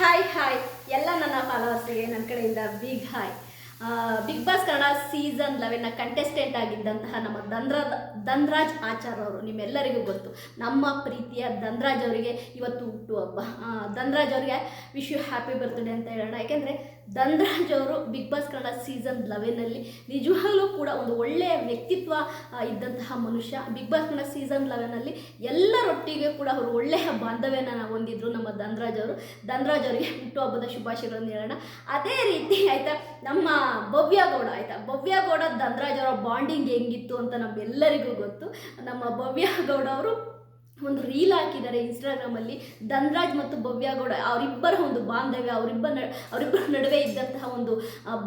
Hi hi ಎಲ್ಲ ನನ್ನ ಫಾಲೋವರ್ಸ್ಗೆ ನನ್ನ ಕಡೆಯಿಂದ big hi big boss Kannada season ಲೆವೆನ್ನ contestant ಆಗಿದ್ದಂತಹ ನಮ್ಮ ದಂದ್ರ ಧನ್ರಾಜ್ ಆಚಾರ್ ಅವರು ನಿಮ್ಮೆಲ್ಲರಿಗೂ ಗೊತ್ತು. ನಮ್ಮ ಪ್ರೀತಿಯ ಧನ್ರಾಜ್ ಅವರಿಗೆ ಇವತ್ತು ಹುಟ್ಟು ಹಬ್ಬ. ಧನ್ರಾಜ್ ಅವರಿಗೆ ವಿಶ್ ಯು ಹ್ಯಾಪಿ ಬರ್ತ್ಡೇ ಅಂತ ಹೇಳೋಣ. ಯಾಕೆಂದರೆ ಧನ್ರಾಜ್ ಅವರು ಬಿಗ್ ಬಾಸ್ ಕನ್ನಡ ಸೀಸನ್ ಲೆವೆನಲ್ಲಿ ನಿಜವಾಗ್ಲೂ ಕೂಡ ಒಂದು ಒಳ್ಳೆಯ ವ್ಯಕ್ತಿತ್ವ ಇದ್ದಂತಹ ಮನುಷ್ಯ. ಬಿಗ್ ಬಾಸ್ ಕನ್ನಡ ಸೀಸನ್ ಲೆವೆನಲ್ಲಿ ಎಲ್ಲರೊಟ್ಟಿಗೆ ಕೂಡ ಅವರು ಒಳ್ಳೆಯ ಬಾಂಧವ್ಯನ ಹೊಂದಿದ್ರು ನಮ್ಮ ಧನ್ರಾಜ್ ಅವರು. ಧನ್ರಾಜ್ ಅವರಿಗೆ ಹುಟ್ಟುಹಬ್ಬದ ಶುಭಾಶಯಗಳನ್ನು ಹೇಳೋಣ. ಅದೇ ರೀತಿ ಆಯ್ತಾ, ನಮ್ಮ ಭವ್ಯ ಗೌಡ, ಆಯ್ತಾ, ಭವ್ಯ ಗೌಡ ಧನ್ರಾಜ್ ಅವರ ಬಾಂಡಿಂಗ್ ಹೆಂಗಿತ್ತು ಅಂತ ನಮ್ಮೆಲ್ಲರಿಗೂ ಗೊತ್ತು. ನಮ್ಮ ಭವ್ಯ ಗೌಡ ಅವರು ಒಂದು ರೀಲ್ ಹಾಕಿದ್ದಾರೆ ಇನ್ಸ್ಟಾಗ್ರಾಮಲ್ಲಿ ಧನ್ರಾಜ್ ಮತ್ತು ಭವ್ಯ ಗೌಡ, ಅವರಿಬ್ಬರ ಒಂದು ಬಾಂಧವ್ಯ, ಅವರಿಬ್ಬರ ಅವರಿಬ್ಬರ ನಡುವೆ ಇದ್ದಂತಹ ಒಂದು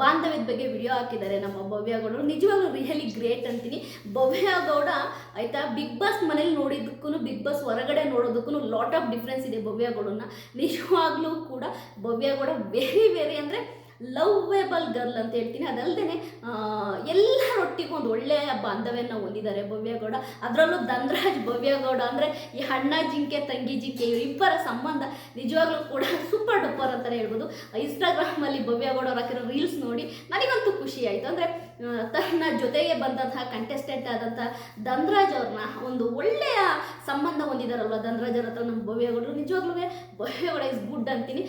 ಬಾಂಧವ್ಯದ ಬಗ್ಗೆ ವಿಡಿಯೋ ಹಾಕಿದ್ದಾರೆ ನಮ್ಮ ಭವ್ಯ ಗೌಡರು ನಿಜವಾಗ್ಲೂ ರಿಯಲಿ ಗ್ರೇಟ್ ಅಂತೀನಿ. ಭವ್ಯ ಗೌಡ, ಆಯ್ತಾ ಬಿಗ್ ಬಾಸ್ ಮನೇಲಿ ನೋಡಿದ್ದಕ್ಕೂ ಬಿಗ್ ಬಾಸ್ ಹೊರಗಡೆ ನೋಡೋದಕ್ಕೂ ಲಾಟ್ ಆಫ್ ಡಿಫ್ರೆನ್ಸ್ ಇದೆ ಭವ್ಯ ಗೌಡನ ನಿಜವಾಗ್ಲೂ ಕೂಡ ಭವ್ಯಗೌಡ ವೆರಿ ವೆರಿ ಅಂದರೆ ಲವ್ವೇಬಲ್ ಗರ್ಲ್ ಅಂತ ಹೇಳ್ತೀನಿ. ಅದಲ್ಲದೆ ಎಲ್ಲರೊಟ್ಟಿಗೂ ಒಂದು ಒಳ್ಳೆಯ ಬಾಂಧವ್ಯನ ಹೊಂದಿದ್ದಾರೆ ಭವ್ಯಗೌಡ. ಅದರಲ್ಲೂ ಧನ್ರಾಜ್ ಭವ್ಯಗೌಡ ಅಂದರೆ, ಈ ಅಣ್ಣ ಜಿಂಕೆ, ತಂಗಿ ಜಿಂಕೆ ಇವರಿಬ್ಬರ ಸಂಬಂಧ ನಿಜವಾಗ್ಲೂ ಕೂಡ ಸೂಪರ್ ಡೂಪರ್ ಅಂತಲೇ ಹೇಳ್ಬೋದು. ಇನ್ಸ್ಟಾಗ್ರಾಮಲ್ಲಿ ಭವ್ಯಗೌಡ ಅವ್ರು ಹಾಕಿರೋ ರೀಲ್ಸ್ ನೋಡಿ ನನಗಂತೂ ಖುಷಿ ಆಯಿತು. ಅಂದರೆ ತನ್ನ ಜೊತೆಗೆ ಬಂದಂತಹ ಕಂಟೆಸ್ಟೆಂಟ್ ಆದಂಥ ಧನ್ರಾಜ್ ಅವ್ರನ್ನ ಒಂದು ಒಳ್ಳೆಯ ಸಂಬಂಧ ಹೊಂದಿದಾರಲ್ವ ಧನ್ರಾಜ್ ಅವ್ರ ಹತ್ರ? ನಮ್ಮ ಭವ್ಯಗೌಡರು ನಿಜವಾಗ್ಲೂ ಭವ್ಯಗೌಡ ಇಸ್ ಗುಡ್ ಅಂತೀನಿ.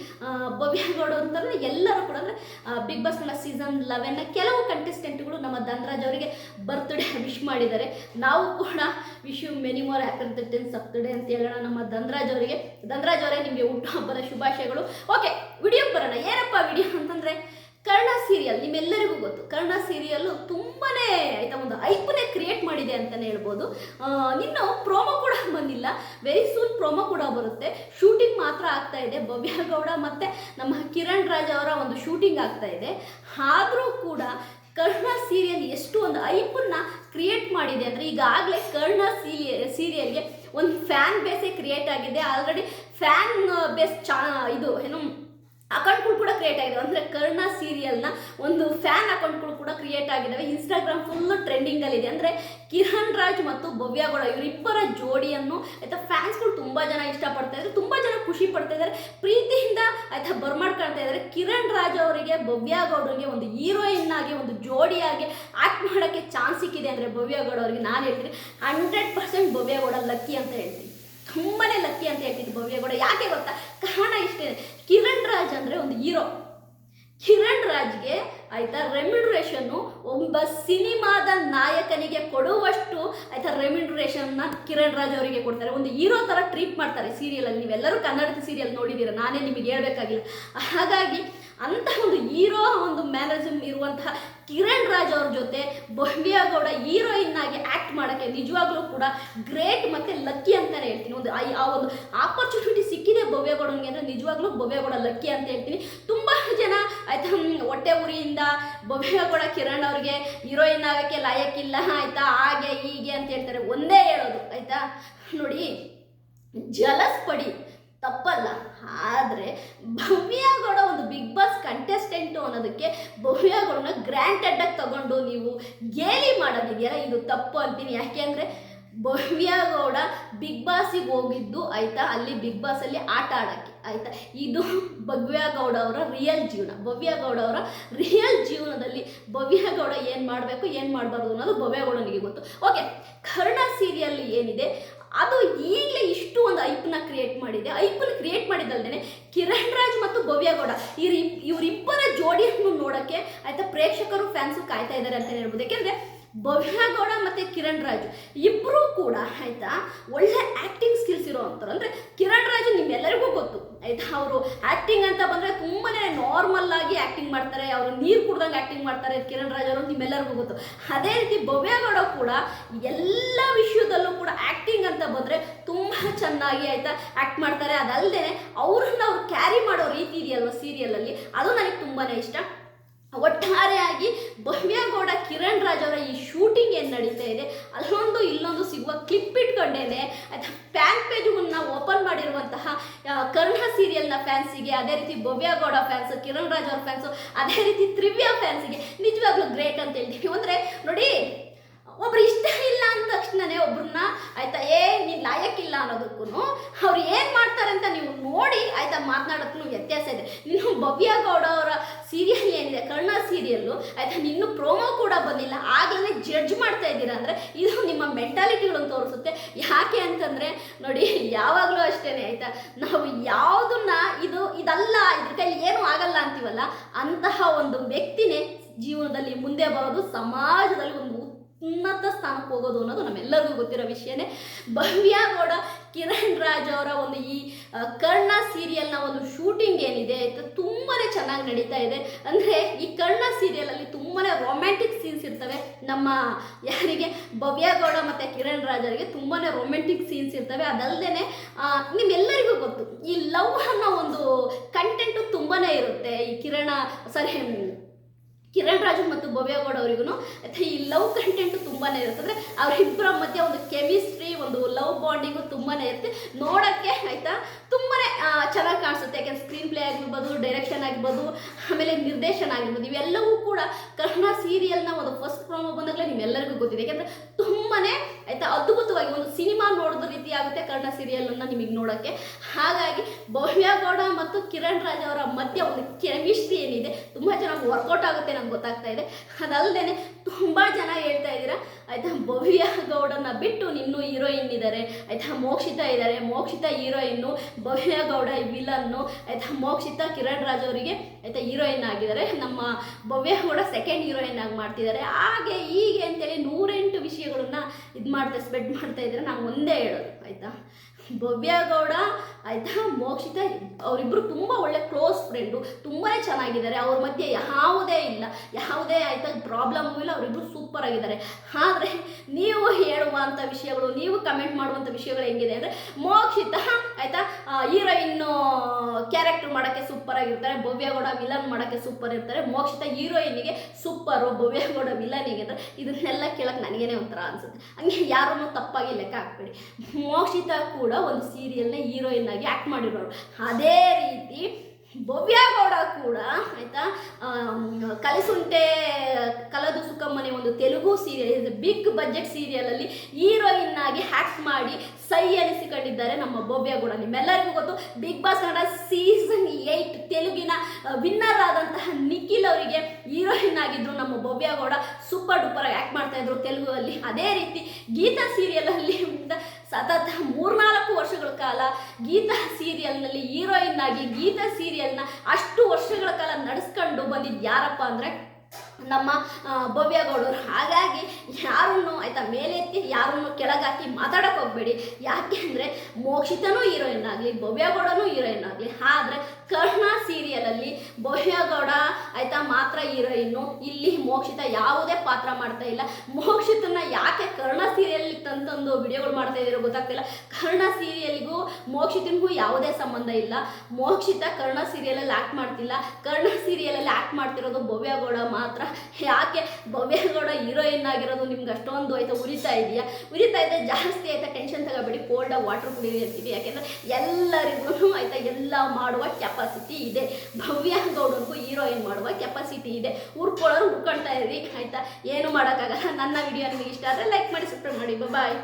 ಭವ್ಯಗೌಡ ಅಂತಂದರೆ ಎಲ್ಲರೂ ಕೂಡ ಅಂದರೆ ಬಿಗ್ ಬಾಸ್ ಕನ್ನಡ ಸೀಸನ್ ಲೆವೆನ್ನ ಕೆಲವು ಕಂಟೆಸ್ಟೆಂಟ್ಗಳು ನಮ್ಮ ಧನ್ರಾಜ್ ಅವರಿಗೆ ಬರ್ತ್ಡೇ ವಿಶ್ ಮಾಡಿದ್ದಾರೆ. ನಾವು ಕೂಡ wish you many more happy birthday ಅಂತ ಹೇಳೋಣ ನಮ್ಮ ಧನ್ರಾಜ್ ಅವರಿಗೆ. ಧನ್ರಾಜ್ ಅವರೇ ನಿಮಗೆ ಹುಟ್ಟುಹಬ್ಬದ ಶುಭಾಶಯಗಳು. ಓಕೆ ವಿಡಿಯೋ ಬರೋಣ. ಏನಪ್ಪ ವಿಡಿಯೋ ಅಂತಂದರೆ, ಕರ್ಣ ಸೀರಿಯಲ್ ನಿಮ್ಮೆಲ್ಲರಿಗೂ ಗೊತ್ತು. ಕರ್ಣ ಸೀರಿಯಲ್ಲು ತುಂಬಾ ಆಯ್ತಾ, ಒಂದು ಐಪನೇ ಕ್ರಿಯೇಟ್ ಮಾಡಿದೆ ಅಂತಲೇ ಹೇಳ್ಬೋದು ಇನ್ನು ಪ್ರೋಮೋ ಕೂಡ ಬಂದಿಲ್ಲ. ವೆರಿ ಸೂನ್ ಪ್ರೋಮೋ ಕೂಡ ಬರುತ್ತೆ. ಶೂಟಿಂಗ್ ಮಾತ್ರ ಆಗ್ತಾ ಇದೆ. ಭವ್ಯ ಗೌಡ ಮತ್ತು ನಮ್ಮ ಕಿರಣ್ ರಾಜ್ ಅವರ ಒಂದು ಶೂಟಿಂಗ್ ಆಗ್ತಾ ಇದೆ. ಆದರೂ ಕೂಡ ಕರ್ಣ ಸೀರಿಯಲ್ ಎಷ್ಟು ಒಂದು ಐಪನ್ನ ಕ್ರಿಯೇಟ್ ಮಾಡಿದೆ ಅಂದರೆ ಈಗಾಗಲೇ ಕರ್ಣ ಸೀರಿಯ ಸೀರಿಯಲ್ಗೆ ಒಂದು ಫ್ಯಾನ್ ಬೇಸೇ ಕ್ರಿಯೇಟ್ ಆಗಿದೆ. ಆಲ್ರೆಡಿ ಫ್ಯಾನ್ ಬೇಸ್ ಚಾ ಇದು, ಏನು ಅಕೌಂಟ್ಗಳು ಕೂಡ ಕ್ರಿಯೇಟ್ ಆಗಿದೆ ಅಂದರೆ ಕರ್ಣ ಸೀರಿಯಲ್ನ ಒಂದು ಫ್ಯಾನ್ ಅಕೌಂಟ್ಗಳು ಕೂಡ ಕ್ರಿಯೇಟ್ ಆಗಿದ್ದಾವೆ ಇನ್ಸ್ಟಾಗ್ರಾಮ್ ಫುಲ್ಲು ಟ್ರೆಂಡಿಂಗಲ್ಲಿದೆ ಅಂದರೆ ಕಿರಣ್ ರಾಜ್ ಮತ್ತು ಭವ್ಯಗೌಡ ಇವರಿಬ್ಬರ ಜೋಡಿಯನ್ನು ಆಯ್ತಾ ಫ್ಯಾನ್ಸ್ಗಳು ತುಂಬ ಜನ ಇಷ್ಟಪಡ್ತಾ ಇದ್ದಾರೆ. ತುಂಬ ಜನ ಖುಷಿ ಪಡ್ತಾ ಇದ್ದಾರೆ. ಪ್ರೀತಿಯಿಂದ ಆಯ್ತಾ ಬರ್ಮಾಡ್ಕೊಳ್ತಾ ಇದ್ದಾರೆ. ಕಿರಣ್ ರಾಜ್ ಅವರಿಗೆ ಭವ್ಯಗೌಡರಿಗೆ ಒಂದು ಹೀರೋಯಿನ್ ಆಗಿ, ಒಂದು ಜೋಡಿಯಾಗಿ ಆಕ್ಟ್ ಮಾಡೋಕ್ಕೆ ಚಾನ್ಸ್ ಸಿಕ್ಕಿದೆ. ಅಂದರೆ ಭವ್ಯಗೌಡ ಅವರಿಗೆ ನಾನು ಹೇಳ್ತೀನಿ. ಹಂಡ್ರೆಡ್ ಪರ್ಸೆಂಟ್ ಭವ್ಯಗೌಡ ಲಕ್ಕಿ ಅಂತ ಹೇಳ್ತೀನಿ. ತುಂಬಾ ಅಂತ ಹೇಳ್ತಿದ್ದು ಭವ್ಯಗೌಡ ಯಾಕೆ ಗೊತ್ತಾ? ಕಾರಣ ಇಷ್ಟೇ ಕಿರಣ್ ರಾಜ್ ಅಂದರೆ ಒಂದು ಹೀರೋ ಕಿರಣ್ ರಾಜ್ಗೆ ಆಯ್ತಾ ರೆಮ್ಯುನರೇಷನ್ನು ಒಬ್ಬ ಸಿನಿಮಾದ ನಾಯಕನಿಗೆ ಕೊಡುವಷ್ಟು ಆಯ್ತಾ ರೆಮ್ಯುನರೇಷನ್ನ ಕಿರಣ್ ರಾಜ್ ಅವರಿಗೆ ಕೊಡ್ತಾರೆ. ಒಂದು ಹೀರೋ ಥರ ಟ್ರೀಟ್ ಮಾಡ್ತಾರೆ ಸೀರಿಯಲಲ್ಲಿ ನೀವೆಲ್ಲರೂ ಕನ್ನಡದ ಸೀರಿಯಲ್ ನೋಡಿದ್ದೀರ ನಾನೇ ನಿಮಗೆ ಹೇಳ್ಬೇಕಾಗಿಲ್ಲ. ಹಾಗಾಗಿ ಅಂಥ ಒಂದು ಹೀರೋ, ಒಂದು ಮ್ಯಾನರಿಸಮ್ ಇರುವಂತಹ ಕಿರಣ್ ರಾಜ್ ಅವ್ರ ಜೊತೆ ಭವ್ಯ ಗೌಡ ಹೀರೋಯಿನ್ ಆಗಿ ಆ್ಯಕ್ಟ್ ಮಾಡೋಕ್ಕೆ ನಿಜವಾಗ್ಲೂ ಕೂಡ ಗ್ರೇಟ್ ಮತ್ತು ಲಕ್ಕಿ ಅಂತಲೇ ಹೇಳ್ತೀನಿ. ಒಂದು ಆ- ಒಂದು ಆಪರ್ಚುನಿಟಿ ಸಿಕ್ಕಿದೆ ಭವ್ಯ ಗೌಡನಿಗೆ ಅಂದರೆ ನಿಜವಾಗ್ಲೂ ಭವ್ಯ ಗೌಡ ಲಕ್ಕಿ ಅಂತ ಹೇಳ್ತೀನಿ. ಆಯ್ತಾ ಹೊಟ್ಟೆ ಉರಿಯಿಂದ ಭವ್ಯ ಕೂಡ ಕಿರಣ್ ಅವ್ರಿಗೆ ಹೀರೋಯಿನ್ ಆಗೋಕ್ಕೆ ಲಾಯಕ್ಕಿಲ್ಲ, ಆಯ್ತಾ, ಹಾಗೆ, ಹೀಗೆ ಅಂತ ಹೇಳ್ತಾರೆ. ಒಂದೇ ಹೇಳೋದು, ಆಯ್ತಾ? ನೋಡಿ ಜಲಸ್ ಪಡಿ, ತಪ್ಪಲ್ಲ. ಆದರೆ, ಭವ್ಯಗೌಡ ಒಂದು ಬಿಗ್ ಬಾಸ್ ಕಂಟೆಸ್ಟೆಂಟು ಅನ್ನೋದಕ್ಕೆ ಭವ್ಯಗೌಡನ ಗ್ರ್ಯಾಂಟೆಡ್ಡಾಗಿ ತಗೊಂಡು ನೀವು ಗೇಲಿ ಮಾಡೋದಿದೆಯಲ್ಲ, ಇದು ತಪ್ಪು ಅಂತೀನಿ. ಯಾಕೆಂದರೆ ಭವ್ಯಗೌಡ ಬಿಗ್ ಬಾಸಿಗೆ ಹೋಗಿದ್ದು ಆಯಿತಾ? ಅಲ್ಲಿ ಬಿಗ್ ಬಾಸಲ್ಲಿ ಆಟ ಆಡೋಕ್ಕೆ. ಆಯಿತಾ? ಇದು ಭವ್ಯಗೌಡ ಅವರ ರಿಯಲ್ ಜೀವನ. ಭವ್ಯಗೌಡ ಅವರ ರಿಯಲ್ ಜೀವನದಲ್ಲಿ ಭವ್ಯಗೌಡ ಏನು ಮಾಡಬೇಕು, ಏನು ಮಾಡಬಾರ್ದು ಅನ್ನೋದು ಭವ್ಯಗೌಡನಿಗೆ ಗೊತ್ತು. ಓಕೆ ಕರ್ಣ ಸೀರಿಯಲ್ ಏನಿದೆ? ಅದು ಈಗಲೇ ಇಷ್ಟು ಒಂದು ಐಪನ್ನ ಕ್ರಿಯೇಟ್ ಮಾಡಿದೆ. ಐಪನ್ನ ಕ್ರಿಯೇಟ್ ಮಾಡಿದಲ್ದೇ ಕಿರಣ್ ರಾಜ್ ಮತ್ತು ಭವ್ಯಗೌಡ ಇವ್ರ ಇವರಿಬ್ಬರ ಜೋಡಿಯನ್ನು ನೋಡೋಕ್ಕೆ ಆಯಿತಾ ಪ್ರೇಕ್ಷಕರು ಫ್ಯಾನ್ಸು ಕಾಯ್ತಾ ಇದ್ದಾರೆ ಅಂತ ಹೇಳ್ಬೋದು. ಯಾಕೆಂದರೆ ಭವ್ಯಗೌಡ ಮತ್ತು ಕಿರಣ್ ರಾಜು. ಇಬ್ಬರೂ ಕೂಡ ಆಯಿತಾ, ಒಳ್ಳೆ ಆ್ಯಕ್ಟಿಂಗ್ ಸ್ಕಿಲ್ಸ್ ಇರೋ ಅಂತಾರೆ ಅಂದರೆ ಕಿರಣ್ ರಾಜು ನಿಮ್ಮೆಲ್ಲರಿಗೂ ಗೊತ್ತು. ಆಯ್ತಾ, ಅವರು ಆ್ಯಕ್ಟಿಂಗ್ ಅಂತ ಬಂದರೆ ತುಂಬಾ ನಾರ್ಮಲ್ ಆಗಿ ಆ್ಯಕ್ಟಿಂಗ್ ಮಾಡ್ತಾರೆ, ಅವರು ನೀರು ಕುಡ್ದಂಗೆ ಆ್ಯಕ್ಟಿಂಗ್ ಮಾಡ್ತಾರೆ ಕಿರಣ್ ರಾಜು ಅವರು ನಿಮ್ಮೆಲ್ಲರಿಗೂ ಗೊತ್ತು. ಅದೇ ರೀತಿ ಭವ್ಯಗೌಡ ಕೂಡ ಎಲ್ಲ ವಿಷಯದಲ್ಲೂ ಕೂಡ ಆ್ಯಕ್ಟಿಂಗ್ ಅಂತ ಬಂದರೆ ತುಂಬ ಚೆನ್ನಾಗಿ ಆಯಿತಾ ಆ್ಯಕ್ಟ್ ಮಾಡ್ತಾರೆ. ಅದಲ್ಲದೆ ಅವ್ರನ್ನ ಅವ್ರು ಕ್ಯಾರಿ ಮಾಡೋ ರೀತಿ ಇದೆಯಲ್ವ ಸೀರಿಯಲಲ್ಲಿ ಅದು ನನಗೆ ತುಂಬಾ ಇಷ್ಟ. ಒಟ್ಟಾರೆಯಾಗಿ ಭವ್ಯಗೌಡ ಕಿರಣ್ ರಾಜ್ ಅವರ ನಡೀತಾ ಇದೆ. ಅಲ್ಲೊಂದು ಇಲ್ಲೊಂದು ಸಿಗುವ ಕ್ಲಿಪ್ ಇಟ್ಕೊಂಡೇನೆ ಆಯ್ತಾ ಫ್ಯಾನ್ ಪೇಜ್ಗಳನ್ನ ಓಪನ್ ಮಾಡಿರುವಂತಹ ಕರ್ಣ ಸೀರಿಯಲ್ನ ಫ್ಯಾನ್ಸಿಗೆ ಅದೇ ರೀತಿ ಭವ್ಯಗೌಡ ಫ್ಯಾನ್ಸ್ ಕಿರಣ್ ರಾಜ್ ಅವ್ರ ಫ್ಯಾನ್ಸು ಅದೇ ರೀತಿ ತ್ರಿವ್ಯ ಫ್ಯಾನ್ಸಿಗೆ ನಿಜವಾಗ್ಲೂ ಗ್ರೇಟ್ ಅಂತ ಹೇಳ್ತೀವಿ. ಅಂದ್ರೆ ನೋಡಿ, ಒಬ್ರು ಇಷ್ಟ ಇಲ್ಲ ಅಂದ ತಕ್ಷಣನೇ ಒಬ್ರನ್ನ ಆಯ್ತಾ, ಏ, ನೀನ್ ಲಾಯಕ್ಕಿಲ್ಲ ಅನ್ನೋದಕ್ಕೂ ಅವ್ರು ಏನ್ ನೋಡಿ ಆಯ್ತಾ ಮಾತನಾಡೋಕ್ಕೂ ವ್ಯತ್ಯಾಸ ಇದೆ. ನೀನು ಭವ್ಯ ಗೌಡ ಅವರ ಸೀರಿಯಲ್ ಏನಿದೆ, ಕರ್ಣ ಸೀರಿಯಲ್ಲು ಆಯ್ತಾ ನಿನ್ನ ಪ್ರೋಮೋ ಕೂಡ ಬಂದಿಲ್ಲ. ಆಗಲೇ ಜಡ್ಜ್ ಮಾಡ್ತಾ ಇದ್ದೀರಾ ಅಂದರೆ ಇದು ನಿಮ್ಮ ಮೆಂಟಾಲಿಟಿಗಳನ್ನು ತೋರಿಸುತ್ತೆ. ಯಾಕೆ ಅಂತಂದರೆ, ನೋಡಿ, ಯಾವಾಗಲೂ ಅಷ್ಟೇನೆ ಆಯ್ತಾ. ನಾವು ಯಾವುದನ್ನ ಇದು ಇದಲ್ಲ, ಇದ್ರ ಕೈಲಿ ಏನೂ ಆಗಲ್ಲ ಅಂತೀವಲ್ಲ, ಅಂತಹ ಒಂದು ವ್ಯಕ್ತಿನೇ ಜೀವನದಲ್ಲಿ ಮುಂದೆ ಬರೋದು ಸಮಾಜದಲ್ಲಿ ಒಂದು ಉನ್ನತ ಸ್ಥಾನಕ್ಕೆ ಹೋಗೋದು ಅನ್ನೋದು ನಮ್ಮೆಲ್ಲರಿಗೂ ಗೊತ್ತಿರೋ ವಿಷಯನೇ. ಭವ್ಯ ಗೌಡ ಕಿರಣ್ ರಾಜ್ ಅವರ ಒಂದು ಈ ಕರ್ಣ ಸೀರಿಯಲ್ನ ಒಂದು ಶೂಟಿಂಗ್ ಏನಿದೆ ತುಂಬಾ ಚೆನ್ನಾಗಿ ನಡೀತಾ ಇದೆ. ಅಂದರೆ ಈ ಕರ್ಣ ಸೀರಿಯಲಲ್ಲಿ ತುಂಬಾ ರೊಮ್ಯಾಂಟಿಕ್ ಸೀನ್ಸ್ ಇರ್ತವೆ. ನಮ್ಮ ಯಾರಿಗೆ, ಭವ್ಯ ಗೌಡ ಮತ್ತು ಕಿರಣ್ ರಾಜ್ ಅವರಿಗೆ ತುಂಬಾ ರೊಮ್ಯಾಂಟಿಕ್ ಸೀನ್ಸ್ ಇರ್ತವೆ. ಅದಲ್ಲದೆ ನಿಮ್ಮೆಲ್ಲರಿಗೂ ಗೊತ್ತು, ಈ ಲವ್ ಅನ್ನೋ ಒಂದು ಕಂಟೆಂಟು ತುಂಬಾ ಇರುತ್ತೆ. ಈ ಕಿರಣ, ಸಾರಿ ಕಿರಣ್ ರಾಜು ಮತ್ತು ಭವ್ಯಗೌಡ ಅವರಿಗೂ ಈ ಲವ್ ಕಂಟೆಂಟ್ ತುಂಬಾ ಇರುತ್ತೆ. ಅವ್ರ ಹಿಬ್ಬರ ಮಧ್ಯೆ ಒಂದು ಕೆಮಿಸ್ಟ್ರಿ ಒಂದು ಲವ್ ಬಾಂಡಿಂಗು ತುಂಬಾನೇ ಇರುತ್ತೆ. ನೋಡೋಕ್ಕೆ, ಆಯಿತಾ? ಆಗಿರ್ಬೋದು, ಆಮೇಲೆ ನಿರ್ದೇಶನ ಆಗಿರ್ಬೋದು, ಇವೆಲ್ಲವೂ ಕೂಡ ಕರ್ಣ ಸೀರಿಯಲ್ನ ಒಂದು ಫಸ್ಟ್ ಪ್ರೋಮೋ ಬಂದಾಗಲೇ ನಿಮ್ಮೆಲ್ಲರಿಗೂ ಗೊತ್ತಿದೆ. ಯಾಕೆಂದರೆ ತುಂಬಾ ಆಯಿತಾ ಅದ್ಭುತವಾಗಿ ಒಂದು ಸಿನಿಮಾ ನೋಡಿದ ರೀತಿ ಆಗುತ್ತೆ ಕರ್ಣ ಸೀರಿಯಲನ್ನು ನಿಮಗೆ ನೋಡೋಕ್ಕೆ. ಹಾಗಾಗಿ ಭವ್ಯಗೌಡ ಮತ್ತು ಕಿರಣ್ ರಾಜ್ ಅವರ ಮಧ್ಯೆ ಒಂದು ಕೆಮಿಸ್ಟ್ರಿ ಏನಿದೆ, ತುಂಬ ಚೆನ್ನಾಗಿ ವರ್ಕೌಟ್ ಆಗುತ್ತೆ ನಂಗೆ ಗೊತ್ತಾಗ್ತಾ ಇದೆ. ಅದಲ್ಲದೆ ತುಂಬ ಜನ ಹೇಳ್ತಾ ಇದ್ದೀರಾ ಆಯಿತಾ, ಭವ್ಯ ಗೌಡನ ಬಿಟ್ಟು ಇನ್ನೂ ಹೀರೋಯಿನ್ ಇದ್ದಾರೆ ಆಯಿತಾ, ಮೋಕ್ಷಿತಾ ಇದ್ದಾರೆ ಮೋಕ್ಷಿತಾ ಹೀರೋಯಿನ್ನು ಭವ್ಯ ಗೌಡ ವಿಲನ್ನು ಆಯಿತಾ, ಮೋಕ್ಷಿತಾ ಕಿರಣ್ ರಾಜ್ ಅವರಿಗೆ, ಆಯಿತಾ ಹೀರೋಯಿನ್ ಆಗಿದ್ದಾರೆ ನಮ್ಮ ಭವ್ಯ ಗೌಡ ಸೆಕೆಂಡ್ ಹೀರೋಯಿನ್ ಆಗಿ ಮಾಡ್ತಿದ್ದಾರೆ ಹಾಗೆ ಹೀಗೆ ಅಂತೇಳಿ ನೂರೆಂಟು ವಿಷಯಗಳನ್ನ ಇದು ಮಾಡ್ತಾ ಸ್ಪ್ರೆಡ್ ಮಾಡ್ತಾ ಇದ್ದಾರೆ ನಾನು ಒಂದೇ ಹೇಳೋದು, ಆಯಿತಾ. ಭವ್ಯ ಗೌಡ ಆಯಿತಾ, ಮೋಕ್ಷಿತ ಅವರಿಬ್ಬರು ತುಂಬ ಒಳ್ಳೆ ಕ್ಲೋಸ್ ಫ್ರೆಂಡು ತುಂಬಾ ಚೆನ್ನಾಗಿದ್ದಾರೆ. ಅವ್ರ ಮಧ್ಯೆ ಯಾವುದೇ ಇಲ್ಲ. ಯಾವುದೇ ಆಯಿತಾ ಪ್ರಾಬ್ಲಮ್ಮು ಇಲ್ಲ. ಅವರಿಬ್ಬರು ಸೂಪರ್ ಆಗಿದ್ದಾರೆ. ಆದರೆ ನೀವು ಹೇಳುವಂಥ ವಿಷಯಗಳು, ನೀವು ಕಮೆಂಟ್ ಮಾಡುವಂಥ ವಿಷಯಗಳು ಹೆಂಗಿದೆ ಅಂದರೆ ಮೋಕ್ಷಿತ ಆಯಿತಾ? ಹೀರೋಯಿನ್ನು ಕ್ಯಾರೆಕ್ಟರ್ ಮಾಡೋಕ್ಕೆ ಸೂಪರ್ ಆಗಿರ್ತಾರೆ ಭವ್ಯಗೌಡ ವಿಲನ್ ಮಾಡೋಕ್ಕೆ ಸೂಪರ್ ಇರ್ತಾರೆ. ಮೋಕ್ಷಿತ ಹೀರೋಯಿನ್ಗೆ ಸೂಪರು ಭವ್ಯಗೌಡ ವಿಲನಿಗೆ ಹೇಗಿದ್ರೆ ಇದನ್ನೆಲ್ಲ ಕೇಳಕ್ಕೆ ನನಗೇನೆ ಒಂಥರ ಅನ್ಸುತ್ತೆ. ಹಂಗೆ ಯಾರನ್ನೂ ತಪ್ಪಾಗಿ ಲೆಕ್ಕ ಹಾಕ್ಬೇಡಿ. ಮೋಕ್ಷಿತ ಕೂಡ ಒಂದು ಸೀರಿಯಲ್ನ ಹೀರೋಯಿನ್ ಆಗಿ ಆ್ಯಕ್ಟ್ ಮಾಡಿರೋರು. ಅದೇ ರೀತಿ ಭವ್ಯಗೌಡ ಕೂಡ, ಆಯ್ತಾ? ಕಲಿಸುಂಟೆ ಸುಖಮ್ಮನೆ ಒಂದು ತೆಲುಗು ಸೀರಿಯಲ್ ಬಿಗ್ ಬಜೆಟ್ ಸೀರಿಯಲಲ್ಲಿ ಹೀರೋಯಿನ್ ಆಗಿ ಹ್ಯಾಕ್ ಮಾಡಿ ಸೈ ಅನಿಸಿಕೊಂಡಿದ್ದಾರೆ ನಮ್ಮ ಭವ್ಯಗೌಡ ನಿಮ್ಮೆಲ್ಲರಿಗೂ ಗೊತ್ತು big boss Kannada season eight ತೆಲುಗಿನ ವಿನ್ನರ್ ಆದಂತಹ ನಿಖಿಲ್ ಅವರಿಗೆ ಹೀರೋಯಿನ್ ಆಗಿದ್ರು ನಮ್ಮ ಭವ್ಯಗೌಡ ಸೂಪರ್ ಡೂಪರ್ ಆಗಿ ಆಕ್ಟ್ ಮಾಡ್ತಾ ಇದ್ರು ತೆಲುಗುವಲ್ಲಿ ಅದೇ ರೀತಿ ಗೀತಾ ಸೀರಿಯಲ್ ಅಲ್ಲಿ ಸತತ ಮೂರ್ನಾಲ್ಕು ವರ್ಷಗಳ ಕಾಲ ಗೀತಾ ಸೀರಿಯಲ್ನಲ್ಲಿ ಹೀರೋಯಿನ್ ಆಗಿ ಗೀತಾ ಸೀರಿಯಲ್ನ ಅಷ್ಟು ವರ್ಷಗಳ ಕಾಲ ನಡೆಸ್ಕೊಂಡು ಬಂದಿದ್ದು ಯಾರಪ್ಪ ಅಂದರೆ ನಮ್ಮ ಭವ್ಯಗೌಡರು ಹಾಗಾಗಿ ಯಾರನ್ನು ಆಯಿತಾ ಮೇಲೆತ್ತಿ ಯಾರನ್ನು ಕೆಳಗಾಕಿ ಮಾತಾಡೋಕೆ ಹೋಗಬೇಡಿ. ಯಾಕೆ ಅಂದರೆ ಮೋಕ್ಷಿತನೂ ಹೀರೋಯಿನ್ ಆಗಲಿ ಭವ್ಯಗೌಡನೂ ಹೀರೋಯಿನ್ ಆಗಲಿ ಆದರೆ ಕರ್ಣ ಸೀರಿಯಲಲ್ಲಿ ಭವ್ಯಗೌಡ ಆಯಿತಾ ಮಾತ್ರ ಹೀರೋಯಿನ್ನು. ಇಲ್ಲಿ ಮೋಕ್ಷಿತ ಯಾವುದೇ ಪಾತ್ರ ಮಾಡ್ತಾ ಇಲ್ಲ. ಮೋಕ್ಷಿತನ ಯಾಕೆ ಕರ್ಣ ಸೀರಿಯಲ್ ತಂತಂದು ವಿಡಿಯೋಗಳು ಮಾಡ್ತಾ ಇದ್ದೀರೋ ಗೊತ್ತಾಗ್ತಿಲ್ಲ. ಕರ್ಣ ಸೀರಿಯಲ್ಗೂ ಮೋಕ್ಷಿತನಿಗೂ ಯಾವುದೇ ಸಂಬಂಧ ಇಲ್ಲ. ಮೋಕ್ಷಿತ ಕರ್ಣ ಸೀರಿಯಲಲ್ಲಿ ಆ್ಯಕ್ಟ್ ಮಾಡ್ತಿಲ್ಲ. ಕರ್ಣ ಸೀರಿಯಲಲ್ಲಿ ಆ್ಯಕ್ಟ್ ಮಾಡ್ತಿರೋದು ಭವ್ಯಗೌಡ ಮಾತ್ರ. ಯಾಕೆ? ಭವ್ಯಗೌಡ ಹೀರೋಯಿನ್ ಆಗಿರೋದು ನಿಮ್ಗೆ ಅಷ್ಟೊಂದು ಆಯ್ತಾ? ಉರಿತಾ ಇದೆಯಾ? ಉರಿತಾ ಇದೆ ಜಾಸ್ತಿ ಆಯ್ತಾ? ಕೋಲ್ಡಾಗಿ ವಾಟರ್ ಕುಡೀರಿ ಅಂತೀವಿ ಯಾಕೆಂದರೆ ಎಲ್ಲರಿಗೂ ಆಯ್ತಾ, ಎಲ್ಲ ಮಾಡುವ ಕೆಪಾಸಿಟಿ ಇದೆ. ಭವ್ಯ ಗೌಡನಿಗೂ ಹೀರೋಯಿನ್ ಮಾಡುವ ಕೆಪಾಸಿಟಿ ಇದೆ. ಹುಡ್ಕೊಳ್ಳೋರು ಹುಡ್ಕೊಳ್ತಾ ಇರಿ ಆಯ್ತಾ? ಏನು ಮಾಡೋಕ್ಕಾಗಲ್ಲ. ನನ್ನ ವಿಡಿಯೋ ನಿಮಗೆ ಇಷ್ಟ ಆದರೆ ಲೈಕ್ ಮಾಡಿ ಸಬ್ಸ್ಕ್ರೈಬ್ ಮಾಡಿ. ಬಾಯ್